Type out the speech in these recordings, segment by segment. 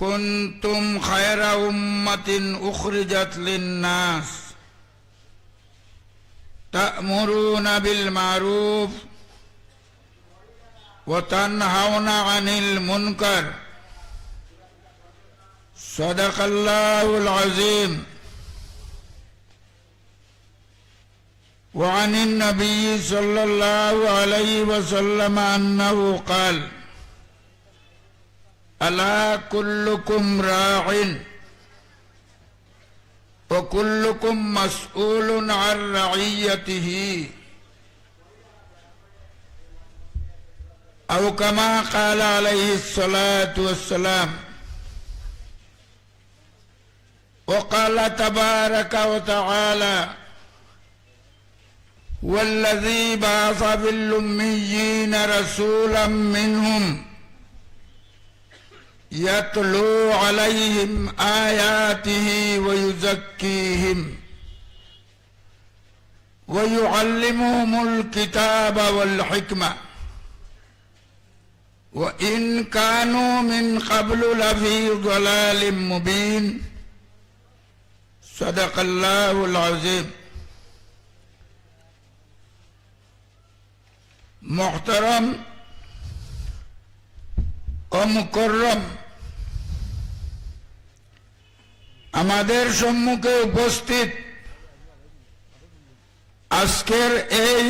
كنتم خير أمة أخرجت للناس تأمرون بالمعروف وتنهون عن المنكر. صدق الله العظيم. وعن النبي صلى الله عليه وسلم أنه قال ألا كلكم راع؟ وكلكم مسؤول عن رعيته. أو كما قال عليه الصلاة والسلام وقال تبارك وتعالى والذي بعث بالأميين رسولا منهم يتلو عليهم آياته ويزكيهم ويعلمهم الكتاب والحكمة. وإن كانوا من قبل لفي ضلال مبين. صدق الله العظيم. محترم ও আমাদের সম্মুখে উপস্থিত আজকের এই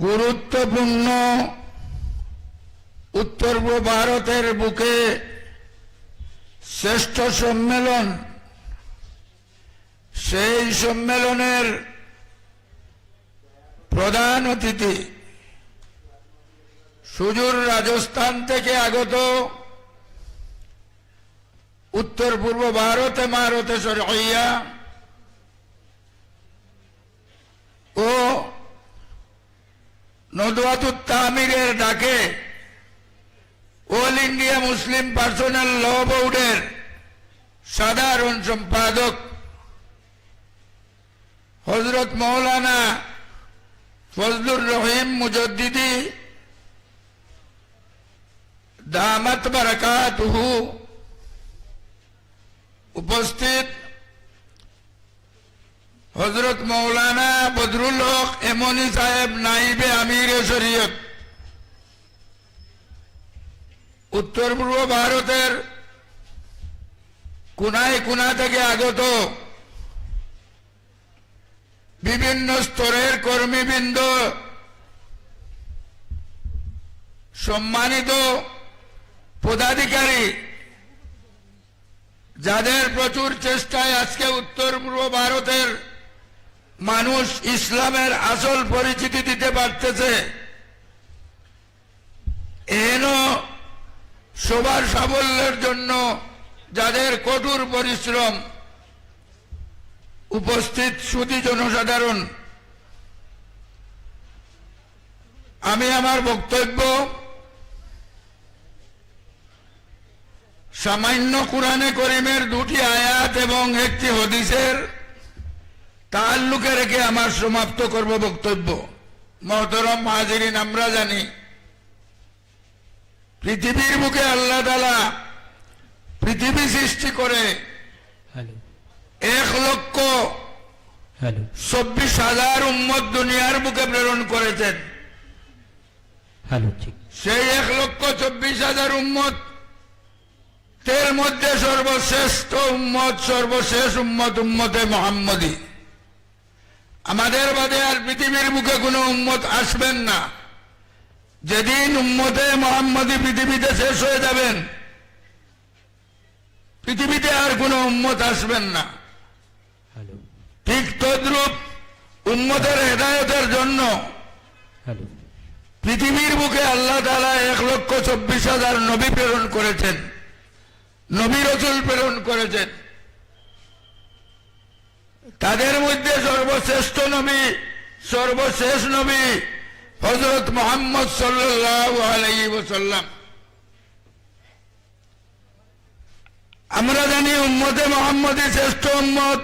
গুরুত্বপূর্ণ উত্তর ভারতের বুকে শ্রেষ্ঠ সম্মেলন, সেই সম্মেলনের প্রধান অতিথি সুজুর রাজস্থান থেকে আগত উত্তর পূর্ব ভারতে মারতে সরিয়া ও নদওয়াতুত তামিরের ডাকে All India Muslim personal law বোর্ডের সাধারণ সম্পাদক হজরত মৌলানা ফজলুর রহিম মুজদ্দিদি দামাত বারাকাতুহু উপস্থিত হজরত মৌলানা বদরুল হক এমনি সাহেব নাইবে আমির শরীয়ত। উত্তর পূর্ব ভারতের কোনায় কোনা থেকে আগত বিভিন্ন স্তরের কর্মীবৃন্দ সম্মানিত পদাধিকারী যাদের প্রচুর চেষ্টায় আজকে উত্তর পূর্ব ভারতের মানুষ ইসলামের আসল পরিচিতি দিতে পারতেছে এন সবার সাফল্যের জন্য যাদের কঠোর পরিশ্রম, উপস্থিত সুদী জনসাধারণ, আমি আমার বক্তব্য সামান্য কোরআনে করিমের দুটি আয়াত এবং একটি হদিসের তাল্লুকে রেখে আমার সমাপ্ত করব বক্তব্য। মহতরম হাজিরিন আমরা জানি পৃথিবীর বুকে আল্লাহ তালা পৃথিবী সৃষ্টি করে এক লক্ষ চব্বিশ হাজার উম্মত দুনিয়ার বুকে প্রেরণ করেছেন। সেই এক লক্ষ চব্বিশ হাজার উম্মত তের মধ্যে সর্বশ্রেষ্ঠ উম্মত সর্বশেষ উম্মত উম্মতে মোহাম্মদী। আমাদের বাদে আর পৃথিবীর মুখে কোনো উম্মত আসবেন না। যেদিন উম্মতে মোহাম্মদী পৃথিবীতে শেষ হয়ে যাবেন পৃথিবীতে আর কোনো উম্মত আসবেন না। ঠিক তদ্রূপ উম্মতের হেদায়তের জন্য পৃথিবীর বুকে আল্লাহ তালা এক লক্ষ চব্বিশ হাজার নবী প্রেরণ করেছেন। নবী রসুল প্রেরণ করেছেন। তাদের মধ্যে সর্বশ্রেষ্ঠ নবী, সর্বশেষ নবী হজরত মোহাম্মদ আলাই আমরা জানি উম্মতে মোহাম্মদী শ্রেষ্ঠ উম্মত,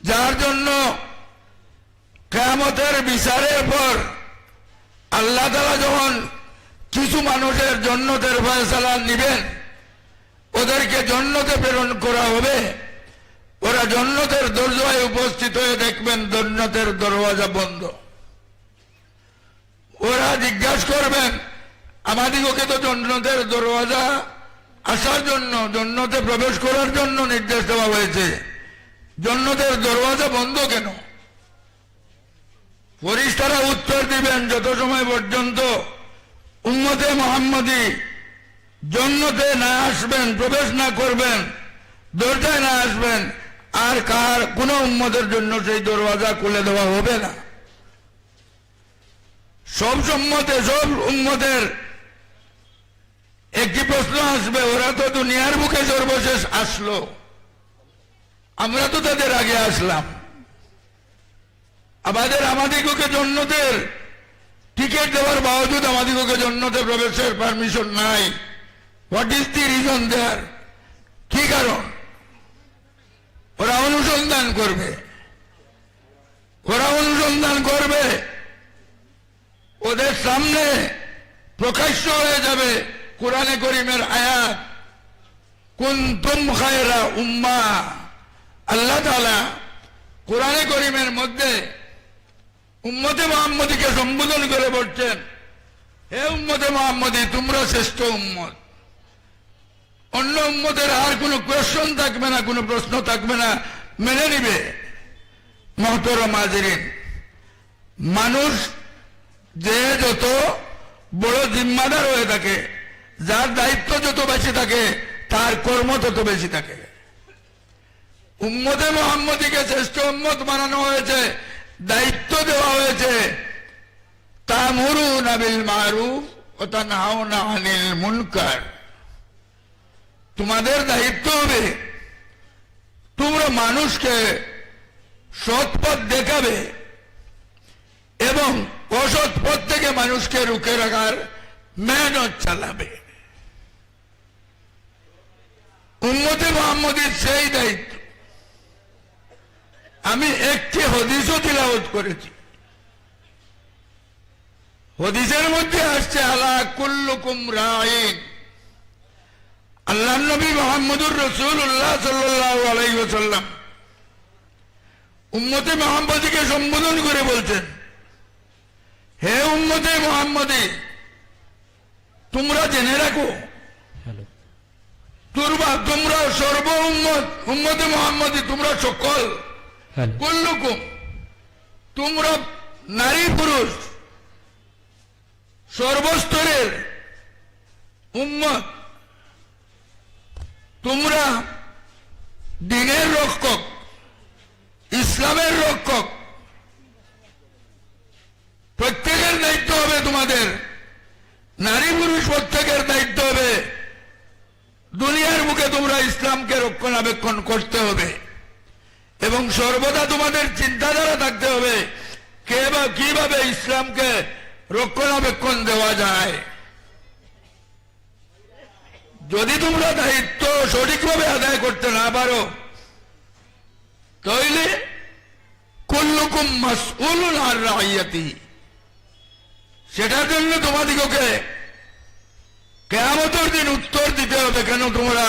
যার জন্য কেয়ামতের বিচারের পর আল্লাহ তালা যখন কিছু মানুষের জন্নতের ফয়সালা নিবেন ওদেরকে জন্নতে প্রেরণ করা হবে। ওরা জন্নতের দরজায় উপস্থিত হয়ে দেখবেন জন্নতের দরওয়াজা বন্ধ। ওরা জিজ্ঞাসা করবেন আমাদিগকে তো জন্নতের দরওয়াজা আসার জন্য, জন্নতে প্রবেশ করার জন্য নির্দেশ দেওয়া হয়েছে। জন্নতের দরওয়াজা বন্ধ কেন? ফরিস্তারা উত্তর দিবেন, যত সময় পর্যন্ত উম্মতে মোহাম্মদী জন্নতে না আসবেন, প্রবেশ না করবেন, দরজায় না আসবেন, আর কার কোন উম্মতের জন্য সেই দরওয়াজা খুলে দেওয়া হবে না। সব সম্মতে, সব উম্মতের একটি প্রশ্ন আসবে, ওরা তো দুনিয়ার বুকে সর্বশেষ আসলো। আমরা তো তাদের আগে আসলাম। আমাদের আমাদিগকে জন্নতের টিকিট দেওয়ার বাবজুদ আমাদিগকে জন্নতে প্রবেশের পারমিশন নাই। What is the reason there কি কারণ? ওরা অনুসন্ধান করবে। ওরা অনুসন্ধান করবে। ওদের সামনে প্রকাশ্য হয়ে যাবে কোরআনে করিমের আয়াত। কুন্তুম খায়রা উম্মা। আল্লাহ তালা কোরআনে করিমের মধ্যে উম্মতে মোহাম্মদীকে সম্বোধন করে বলছেন, হে উম্মতে মোহাম্মদী, তোমরা শ্রেষ্ঠ উম্মত। অন্য উম্মতের আর কোনো কোয়েশন থাকবে না, কোনো প্রশ্ন থাকবে না। মেনে নিবে। মহতরম হাজিরিন, মানুষ যে যত বড় জিম্মাদার হয়ে থাকে, যার দায়িত্ব যত বেশি থাকে, তার কর্ম তত বেশি থাকে। উম্মতে মোহাম্মদীকে শ্রেষ্ঠ উম্মত বানানো হয়েছে, দায়িত্ব দেওয়া হয়েছে। তা মরু নাবিল মারু ও তা নাও না মুনকার। তোমাদের দায়িত্ব হবে। তোমরা মানুষকে সৎ পথ দেখাবে এবং অসৎ পথ থেকে মানুষকে রুখে রাখার মেহনত চালাবে। উন্মতে মোহাম্মদের সেই দায়িত্ব। আমি একটি হদিসও তিলাওত করেছি। হদিসের মধ্যে আসছে, আলা কুল্লুকুম রাইন। আল্লাহ নবী মোহাম্মদুর রসুল্লাহ সাল্লাহ আলাইসাল্লাম উম্মতে মোহাম্মদীকে সম্বোধন করে বলছেন হে উম্মতে মোহাম্মদী তোমরা জেনে রাখো তুরবা তোমরা সর্ব উম্মত উম্মতে মোহাম্মদী তোমরা সকল কুল্লুকুম তোমরা নারী পুরুষ সর্বস্তরের উম্মত তোমরা দিনের রক্ষক, ইসলামের রক্ষক। প্রত্যেকের দায়িত্ব হবে তোমাদের। নারী পুরুষ প্রত্যেকের দায়িত্ব হবে। দুনিয়ার মুখে তোমরা ইসলামকে রক্ষণাবেক্ষণ করতে হবে। এবং সর্বদা তোমাদের চিন্তাধারা থাকতে হবে, কে বা কীভাবে ইসলামকে রক্ষণাবেক্ষণ দেওয়া যায়। যদি তোমরা দায়িত্ব সঠিকভাবে আদায় করতে না পারো তাহলে কুল্লুকুম মাসউলুন আর রাইয়াতি। সেটার জন্য তোমাদিগকে কেয়ামতের দিন উত্তর দিতে হবে, কেন তোমরা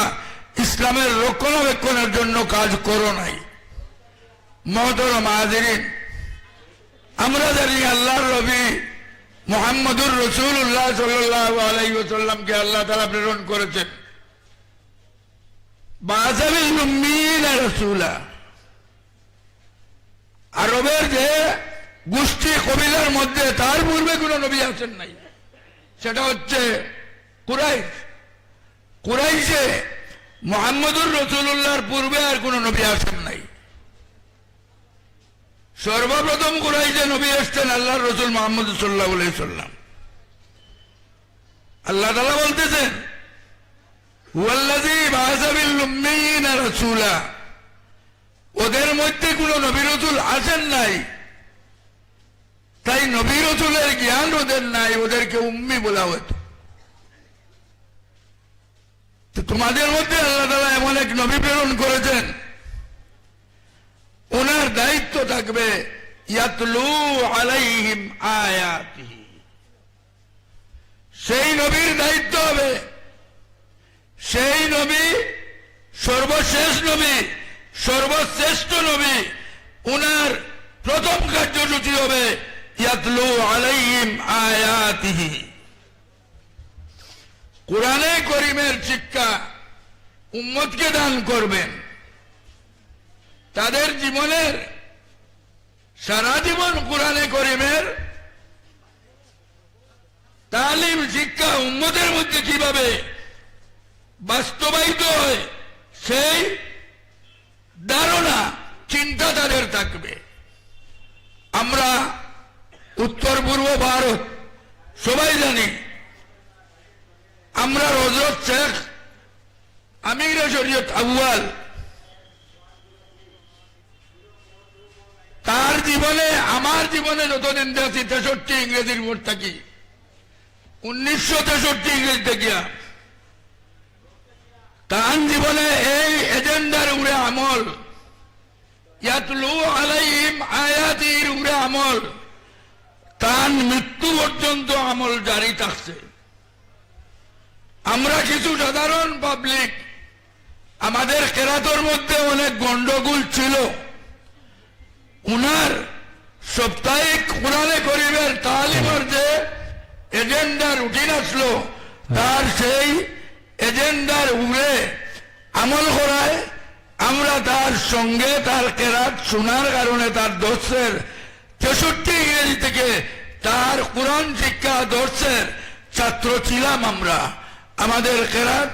ইসলামের রক্ষণাবেক্ষণের জন্য কাজ করো নাই। মহতরম হাজিরিন, আমরা জানি আল্লাহর রবি মোহাম্মদুর রসুল্লাহ সাল্লাহ আল্লাহ তারা প্রেরণ করেছেন। আরবের যে গোষ্ঠী কবিলার মধ্যে তার পূর্বে কোন নবী আছেন নাই। সেটা হচ্ছে কুরাইশ। কুরাইশে মোহাম্মদুর রসুল্লাহর পূর্বে আর কোন নবী আসেন নাই। সর্বপ্রথম কুরাইশে নবী এসছেন আল্লাহর রসুল মোহাম্মদ সাল্লাহ সাল্লাম। আল্লাহ তালা বলতেছেন ওদের মধ্যে কোনো নবী রসুল আসেন নাই। তাই নবী রসুলের জ্ঞান ওদের নাই, ওদেরকে উম্মি বলা হতো। তোমাদের মধ্যে আল্লাহ তালা এমন এক নবী প্রেরণ করেছেন ওনার দায়িত্ব থাকবে আলাইহিম সেই নবীর দায়িত্ব হবে। সেই নবী সর্বশেষ নবী, সর্বশ্রেষ্ঠ নবী, উনার প্রথম কার্যসূচি হবে ইয়াতলু আলাইহিম আয়াতিহি। কোরআনে করিমের শিক্ষা উম্মতকে দান করবেন। তাদের জীবনের, সারা জীবন কোরআনে করিমের তালিম, শিক্ষা উম্মতের মধ্যে কীভাবে বাস্তবায়িত হয়, সেই ধারণা চিন্তা তাদের থাকবে। আমরা উত্তর, পূর্ব, ভারত সবাই জানি। আমরা হজরত শেখ আমির শরীয়ত আউয়াল তার জীবনে, আমার জীবনে যতদিন আছি, তেষট্টি ইংরেজির মোট থাকি। উনিশশো তেষট্টি ইংরেজি দেখিয়া তার জীবনে এই এজেন্ডার উড়ে আমল। ইয়াতলু আলাইহিম আয়াতির উড়ে আমল। তার মৃত্যু পর্যন্ত আমল জারি থাকছে। আমরা কিছু সাধারণ পাবলিক আমাদের কেরাতর মধ্যে অনেক গন্ডগোল ছিল। উনার সাপ্তাহিক কোরআনে করিবের তালিমের যে এজেন্ডা রুটিন আসলো। তার সেই এজেন্ডার উড়ে আমল করায় আমরা তার সঙ্গে তার কেরাত শোনার কারণে তার দর্শের তেষট্টি ইংরেজি থেকে তার কোরআন শিক্ষা দর্শের ছাত্র ছিলাম আমরা। আমাদের কেরাত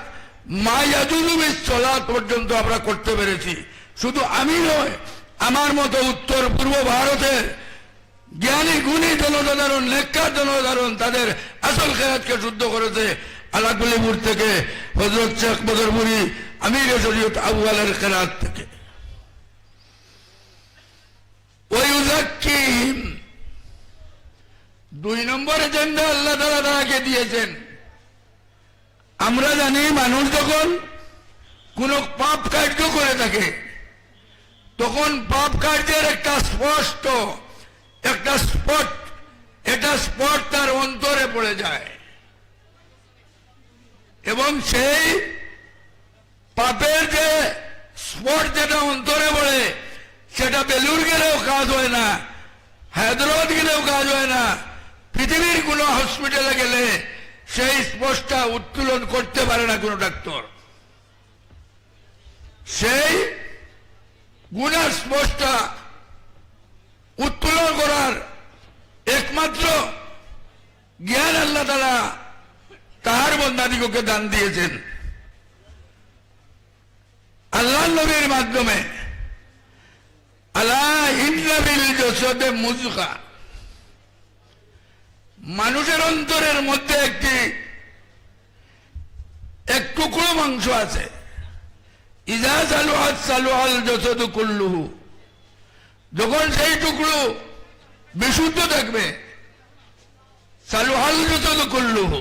মায়াজুলুবিস চলা পর্যন্ত আমরা করতে পেরেছি। শুধু আমি নয় আমার মতো উত্তর পূর্ব ভারতের জ্ঞানী গুণী জনসাধারণ লেখার জনসাধারণ তাদের আসল খেয়াতকে শুদ্ধ করেছে। আলাকুলিপুর থেকে হজরত শেখ বদরপুরি আমির শরীয়ত আবুয়ালের খেরাত থেকে। দুই নম্বর এজেন্ডা আল্লাহ তালা তাকে দিয়েছেন। আমরা জানি মানুষ যখন কোন পাপ কার্য করে থাকে তখন পাপ কার্যের একটা স্পষ্ট, একটা স্পট, এটা স্পট তার অন্তরে পড়ে যায়। এবং সেই পাপের যে স্পট যেটা অন্তরে পড়ে, সেটা বেলুর গেলেও কাজ হয় না, হায়দ্রাবাদ গেলেও কাজ হয় না, পৃথিবীর কোন হসপিটালে গেলে সেই স্পটটা উত্তোলন করতে পারে না কোনো ডাক্তার সেই গুণার স্পষ্টটা উত্তোলন করার একমাত্র জ্ঞান আল্লাহ তালা তাহার বন্ধাদিগকে দান দিয়েছেন। আল্লাহ নবীর মাধ্যমে। আল্লাহ মানুষের অন্তরের মধ্যে একটি, এক টুকরো মাংস আছে। ইজা চালু হাত চালু আল যশদ কুল্লুহু। যখন সেই টুকরো বিশুদ্ধ থাকবে চালু হাল যশদ কুল্লুহু,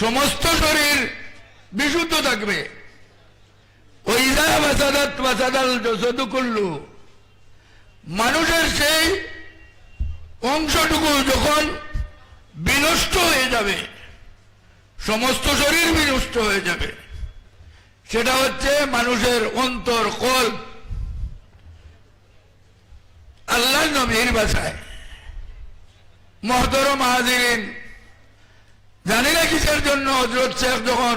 সমস্ত শরীর বিশুদ্ধ থাকবে। ওইদা বাসাদাত বাসাদাল যশদ কুল্লুহু। মানুষের সেই অংশটুকু যখন বিনষ্ট হয়ে যাবে, সমস্ত শরীর বিনষ্ট হয়ে যাবে। সেটা হচ্ছে মানুষের অন্তর, কল। আল্লাহ নবীর বাসায়। মহতর মাহাজিরিন জানি না কিসের জন্য হজরত শেখ যখন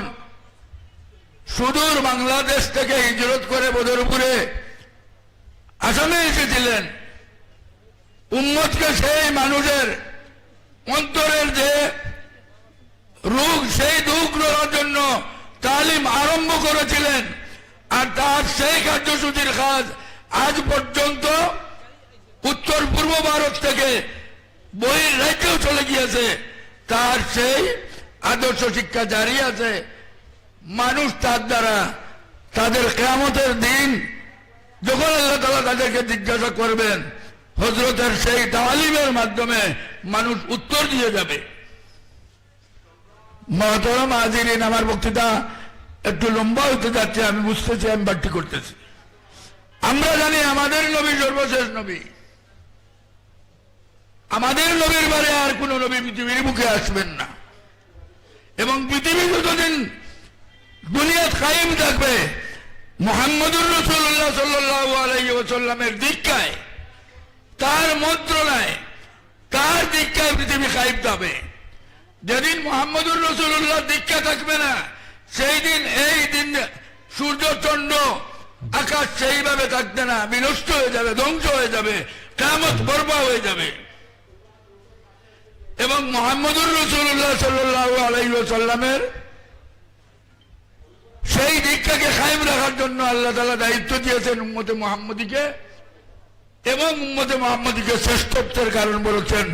সুদূর বাংলাদেশ থেকে হিজরত করে বদরপুরে আসামে এসেছিলেন, উম্মতকে সেই মানুষের অন্তরের যে রোগ, সেই দুঃখ রোগার জন্য তালিম আরম্ভ করেছিলেন। আর তার সেই কার্যসূচির কাজ আজ পর্যন্ত উত্তর পূর্ব ভারত থেকে বহির রাজ্যেও চলে গিয়েছে। তার সেই আদর্শ শিক্ষা জারি আছে। মানুষ তার দ্বারা তাদের কেয়ামতের দিন যখন আল্লাহ তালা তাদেরকে জিজ্ঞাসা করবেন হজরতের সেই তালিমের মাধ্যমে মানুষ উত্তর দিয়ে যাবে। মহতরম আজিরিন আমার বক্তৃতা একটু লম্বা হতে যাচ্ছে, আমি বুঝতেছি, আমি বাট্টি করতেছি। আমরা জানি আমাদের নবী সর্বশেষ নবী। আমাদের নবীর বারে আর কোন নবী পৃথিবীর মুখে আসবেন না। এবং পৃথিবী যতদিন দুনিয়া কায়েম থাকবে, মোহাম্মদুর রসুল্লাহ সাল্লাহ দীক্ষায়, তার মন্ত্রণায় তার দীক্ষায় পৃথিবী কায়েম থাকবে। যেদিন মোহাম্মদুর রসুল্লাহ দীক্ষা থাকবে না, সেই দিন, এই দিন সূর্য, চন্দ্র, আকাশ সেইভাবে থাকবে না, বিনষ্ট হয়ে যাবে, ধ্বংস হয়ে যাবে কামত বরবা হয়ে যাবে। এবং মোহাম্মদুর রসুল্লাহ সাল্লাহ সেই দীক্ষাকে কায়েম রাখার জন্য আল্লাহ তালা দায়িত্ব দিয়েছেন উম্মতে মোহাম্মদীকে এবং উম্মতে মোহাম্মদীকে শ্রেষ্ঠত্বের কারণ বলেছেন,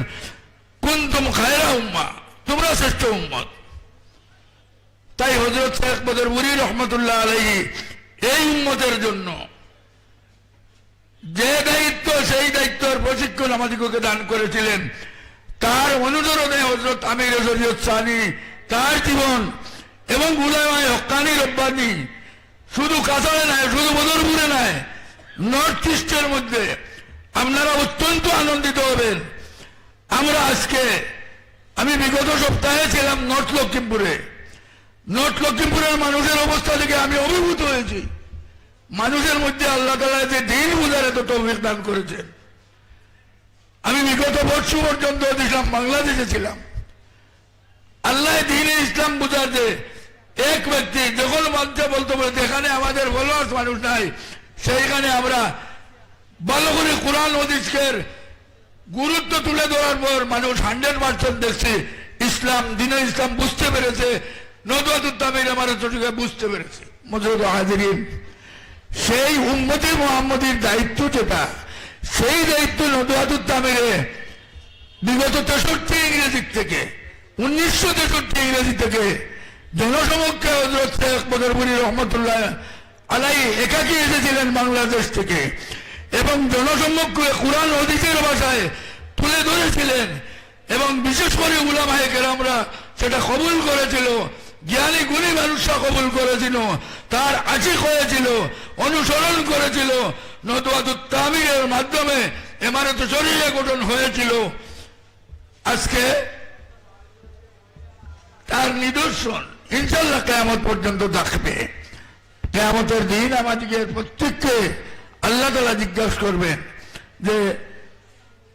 কুন্তুম খায়রা উম্মা তোমরা শ্রেষ্ঠ উম্মত। তাই হজরত শেখ বদর উরি রহমতুল্লাহ আলহী এই উম্মতের জন্য যে দায়িত্ব, সেই দায়িত্বের প্রশিক্ষণ আমাদিগকে দান করেছিলেন। তার অনুসরণে হজরত আমির শরীয়ত সানি তার জীবন এবং গুলামায় হকানি রব্বানি শুধু কাছাড়ে নয় শুধু বদরপুরে নয় নর্থ ইস্টের মধ্যে আপনারা অত্যন্ত আনন্দিত হবেন। আমরা আজকে আমি বিগত সপ্তাহে ছিলাম নর্থ লক্ষ্মীমপুরে নর্থ লক্ষ্মীমপুরের মানুষের অবস্থা থেকে আমি অভিভূত হয়েছি। মানুষের মধ্যে আল্লাহ তালা যে দিন বুঝার এত তৌফিক দান করেছেন আমি বিগত বর্ষ পর্যন্ত দেখলাম বাংলাদেশে ছিলাম। আল্লাহ দিনে ইসলাম বুঝাতে এক ব্যক্তি যখন বাচ্চা বলতে বলে যেখানে আমাদের ফলোয়ার্স মানুষ নাই, সেইখানে আমরা ভালো করে কোরআন হদিসকের গুরুত্ব তুলে ধরার পর মানুষ হান্ড্রেড পার্সেন্ট দেখছে, ইসলাম, দিনে ইসলাম বুঝতে পেরেছে আমার বুঝতে পেরেছে। সেই উম্মতি মোহাম্মদীর দায়িত্ব যেটা, সেই দায়িত্ব বিগত তেষট্টি ইংরেজির থেকে, উনিশশো তেষট্টি ইংরেজি থেকে জনসমক্ষে হজরত শেখ রহমতুল্লাহ আলাই একাকি এসেছিলেন বাংলাদেশ থেকে। এবং জনসম্মুখে কোরআন হদিসের ভাষায় তুলে ধরেছিলেন। এবং বিশেষ করে উলামায়ে কেরামরা সেটা কবুল করেছিল। জ্ঞানী গুণী মানুষরা কবুল করেছিল। তার আশিক হয়েছিল, অনুসরণ করেছিল। নদুয়াদুত তামিরের মাধ্যমে এমারত শরীরে গঠন হয়েছিল। আজকে তার নিদর্শন ইনশাল্লাহ কেয়ামত পর্যন্ত থাকবে। কেয়ামতের দিন আমাদেরকে প্রত্যেককে আল্লাহ তালা জিজ্ঞাসা করবেন যে,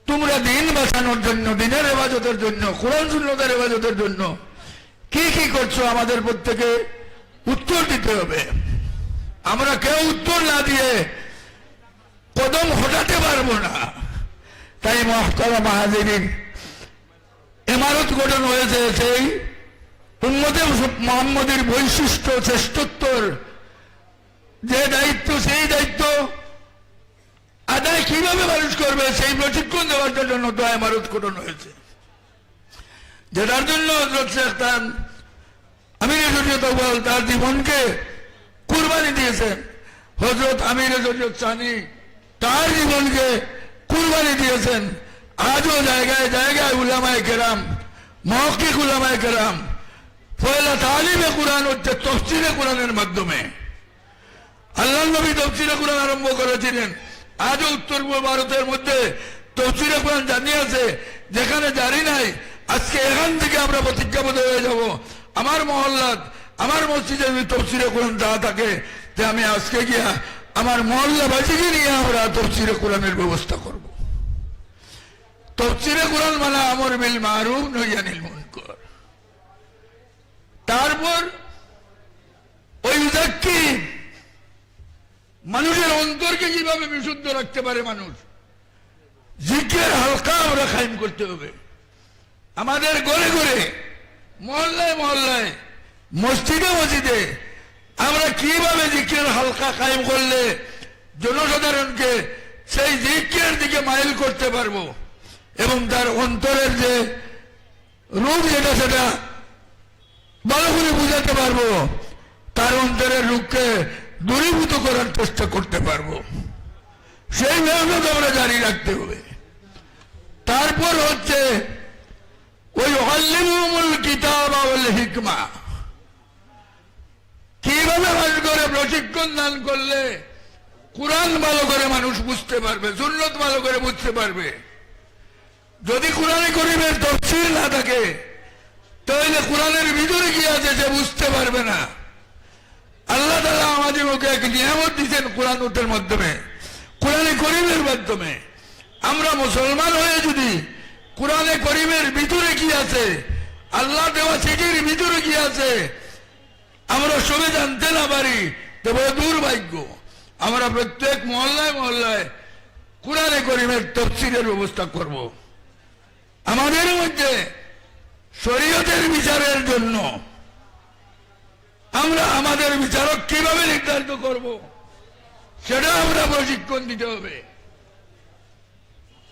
তোমরা দিন বাঁচানোর জন্য, দিনের হেফাজতের জন্য, কোরআন শূন্যতার হেফাজতের জন্য কি কি করছ আমাদের প্রত্যেকে উত্তর দিতে হবে। আমরা কেউ উত্তর না দিয়ে কদম হটাতে পারব না। তাই মহতারা মাহাজিরিন এমারত গঠন হয়েছে সেই উন্মতে মোহাম্মদের বৈশিষ্ট্য, শ্রেষ্ঠত্বর যে দায়িত্ব, সেই দায়িত্ব আদায় কীভাবে মানুষ করবে? সেই প্রশিক্ষণ দেওয়ার জন্য তো এমারত গঠন হয়েছে। যেটার জন্য আমির বল তার জীবনকে কুরবানি দিয়েছেন, হজরত আমির সানি তার জীবনকে কুরবানি দিয়েছেন, আজও জায়গায় জায়গায় উলামায় কেরাম, মহকিক উলামায় কেরাম পয়লা তালিমে কোরআন হচ্ছে তফসিরে কোরআনের মাধ্যমে। আল্লাহ নবী তফসিরে কোরআন আরম্ভ করেছিলেন। আজও উত্তর পূর্ব ভারতের মধ্যে তফসিরে কোরআন জানিয়েছে যেখানে জানি নাই, আজকে এখান থেকে আমরা প্রতিজ্ঞাবদ্ধ হয়ে যাব। আমার মহল্লাত, আমার মসজিদে যদি তফসিরে কোরআন দেওয়া থাকে যে আমি আজকে গিয়া আমার মহল্লাবাসীকে নিয়ে আমরা তফসিরে কোরআনের ব্যবস্থা করব। তফসিরে কোরআন মানে আমর বিল মারুফ নইয়ানিল মুনকর। তারপর ওই উদাক্কি মানুষের অন্তরকে কীভাবে বিশুদ্ধ রাখতে পারে মানুষ জিজ্ঞের হালকা আমরা খাইম করতে হবে। আমাদের ঘরে ঘরে মহল্লায় মহল্লায়, মসজিদে মসজিদে আমরা কীভাবে জিজ্ঞের হালকা কায়েম করলে জনসাধারণকে সেই জিজ্ঞের দিকে মাইল করতে পারব এবং তার অন্তরের যে রূপ যেটা সেটা ভালো করে বুঝাতে পারব, তার অন্তরের রূপকে দূরীভূত করার চেষ্টা করতে পারব। সেই মেহনত আমরা জারি রাখতে হবে। তারপর হচ্ছে, ওই অল্লিমুল কিতাব হিকমা। কীভাবে ভালো করে প্রশিক্ষণ দান করলে কোরআন ভালো করে মানুষ বুঝতে পারবে, সুন্নত ভালো করে বুঝতে পারবে। যদি কোরআনে করিমের তফসিল না থাকে, তাহলে কোরআনের ভিতরে কি আছে সে বুঝতে পারবে না। আল্লাহ তালা আমাদের ওকে এক নিয়ামত দিচ্ছেন কোরআন উটের মাধ্যমে। কোরআনে করিমের মাধ্যমে। আমরা মুসলমান হয়ে যদি কোরআনে করিমের ভিতরে কি আছে, আল্লাহ দেওয়া চিঠির ভিতরে কি আছে, আমরা সবে জানতে না পারি তবে দুর্ভাগ্য। আমরা প্রত্যেক মহল্লায় মহল্লায় কোরআনে করিমের তফসিলের ব্যবস্থা করব। আমাদের মধ্যে শরীয়তের বিচারের জন্য আমরা আমাদের বিচারক কীভাবে নির্ধারিত করব? সেটা আমরা প্রশিক্ষণ দিতে হবে।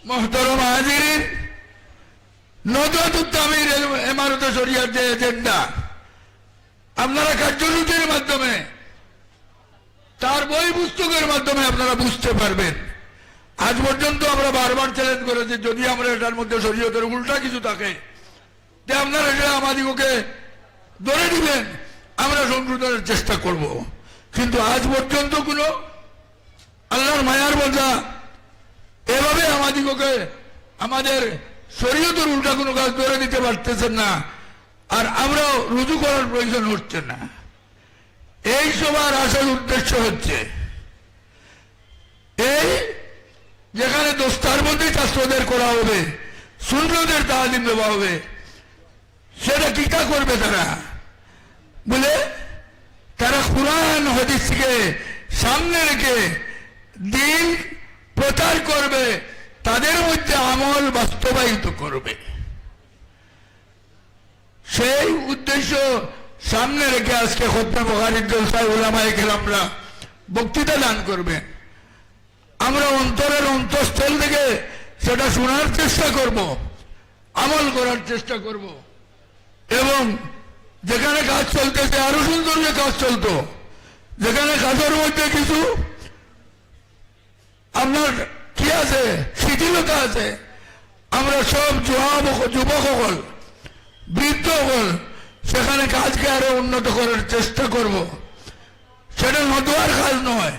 মহতরম হাজিরিন নজরুদ্দামির এমারত শরিয়ার যে এজেন্ডা, আপনারা কার্যসূচির মাধ্যমে, তার বই পুস্তকের মাধ্যমে আপনারা বুঝতে পারবেন। আজ পর্যন্ত আমরা বারবার চ্যালেঞ্জ করেছি, যদি আমরা এটার মধ্যে শরীয়তের উল্টা কিছু থাকে, যে আপনারা এটা আমাদিগকে ধরে দিবেন আমরা সংশোধনের চেষ্টা করব। কিন্তু আজ পর্যন্ত কোনো আল্লাহর মায়ার বোঝা এভাবে আমাদিগকে আমাদের শরীয়তের উল্টা কোনো কাজ ধরে দিতে পারতেছেন না, আর আমরাও রুজু করার প্রয়োজন হচ্ছে না। এই সবার আসল উদ্দেশ্য হচ্ছে, এই যেখানে দোস্তার মধ্যে ছাত্রদের করা হবে শূন্যদের তালিম দেওয়া হবে, সেটা টিকা করবে তারা? বলে তারা কোরআন হদিসকে সামনে রেখে দিন প্রচার করবে, তাদের মধ্যে আমল বাস্তবায়িত করবে। সেই উদ্দেশ্য সামনে রেখে আজকে খতমে বখারির জলসায় ওলামায় আমরা বক্তৃতা দান করবেন আমরা অন্তরের অন্তঃস্থল থেকে সেটা শোনার চেষ্টা করব, আমল করার চেষ্টা করব এবং যেখানে কাজ চলতেছে আরও সুন্দর যে কাজ চলতো। যেখানে কাজের মধ্যে কিছু আপনার কি আছে? শিথিলতা আছে। আমরা সব যুবক যুবক সকল বৃদ্ধ সকল সেখানে কাজকে আরও উন্নত করার চেষ্টা করব। সেটা নদুয়ার কাজ নয়,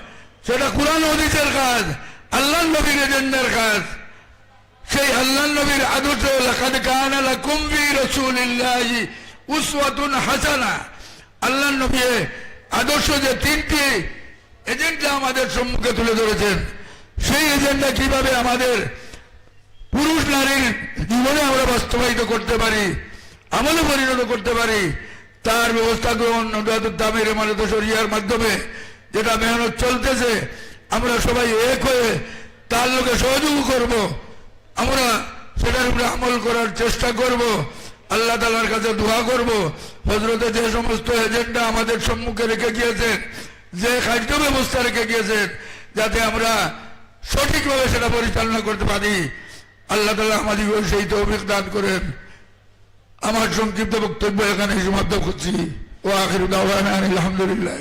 সেটা কোরআন হদিসের কাজ, আল্লাহ নবীর এজেন্ডার কাজ। সেই আল্লাহ নবীর আদর্শ, লাকাদ কানা লাকুম ফি রাসূলিল্লাহি উসওয়াতুন হাসানা। আল্লাহ নবী আদর্শ যে তিনটি এজেন্ডা আমাদের সম্মুখে তুলে ধরেছেন, সেই এজেন্ডা কীভাবে আমাদের পুরুষ নারীর জীবনে আমরা বাস্তবায়িত করতে পারি, আমলে পরিণত করতে পারি, তার ব্যবস্থা গ্রহণ দামের মানত সরিয়ার মাধ্যমে যেটা মেহনত চলতেছে, আমরা সবাই এক হয়ে তার লোকে সহযোগ করব, আমরা সেটার উপরে আমল করার চেষ্টা করব। আল্লাহ তালার কাছে দোয়া করব। হজরতে যে সমস্ত এজেন্ডা আমাদের সম্মুখে রেখে গিয়েছেন, যে খাদ্য ব্যবস্থা রেখে গিয়েছেন, যাতে আমরা সঠিকভাবে সেটা পরিচালনা করতে পারি। আল্লাহ তালা আমাদের সেই তৌফিক দান করেন। আমার সংক্ষিপ্ত বক্তব্য এখানে সমাপ্ত করছি। ও আখির দাওয়ানা আলহামদুলিল্লাহ